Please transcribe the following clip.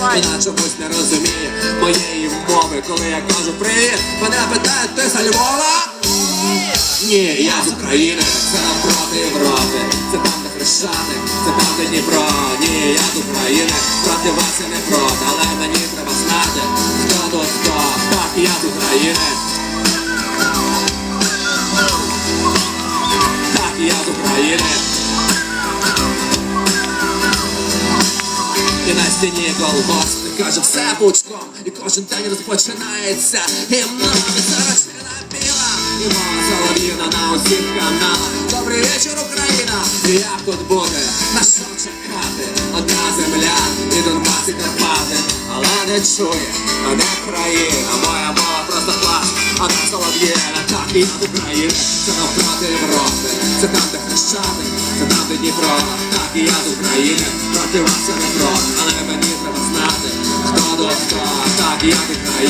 Вона чомусь не розуміє моєї мови, коли я кажу привіт, мене питають, ти з Львова? Ні, я з України, це навпроти Європи, це там, де Хрещатик, це там, де Дніпро. Ні, я з України, проти вас я не проти, але мені треба знати, хто тут хто. Так, я з України. Так, я з України. І на стіні колгосп каже все пучком, і кожен день розпочинається гімном. І зараз на біла, і мова солов'їна на усіх каналах. Добрий вечір, Україна! І як тут буде? На що чекати? Одна земля, і Донбас, і Карпати. Але не чує, мене країна, моя мова просто клас. Одна солов'їна, так і я з України. Це навпроти Європи, це там, де Хрещатик, це там, де Дніпро. Так і я з України, проти вас я не проти, але мені треба знати, хто до хто, так і країна.